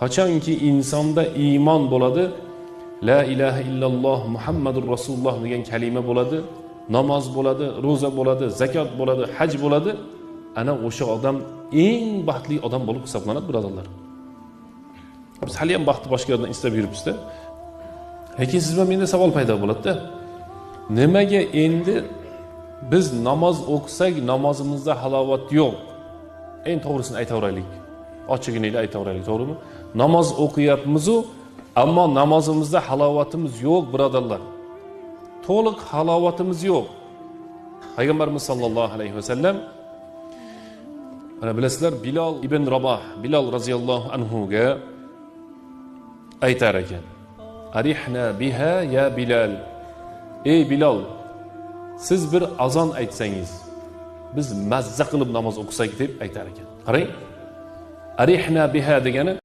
qachonki insonda iymon bo'ladi la ilaha illalloh muhammadur rasululloh degan kalima bo'ladi namoz bo'ladi ro'za bo'ladi zakot bo'ladi haj bo'ladi ana o'sha odam eng baxtli odam bo'lib hisoblanadi birodarlar. Biz haliyam baxtni boshqalardan istab yuribmizda lekin siz bilan menda savol paydo bo'ladida. Nimaga endi biz namoz o'qisak namozimizda halovat yo'q? Eng to'g'risini aytaveraylik. Ochig'ini aytaveraylik to'g'rimi? Namoz o'qiyapmizu ammo namozimizda halovatimiz yo'q birodarlar. To'liq halovatimiz yo'q. Payg'ambarimiz sollallohu alayhi vasallam mana bilasizlar bilol ibn raboh bilol roziyallohu anhuga aytar ekan. Arihna biha ya bilal. Ey bilol siz bir azon aytsangiz biz mazza qilib namoz o'qisak deb aytar ekan. Qarang. Arihna biha degani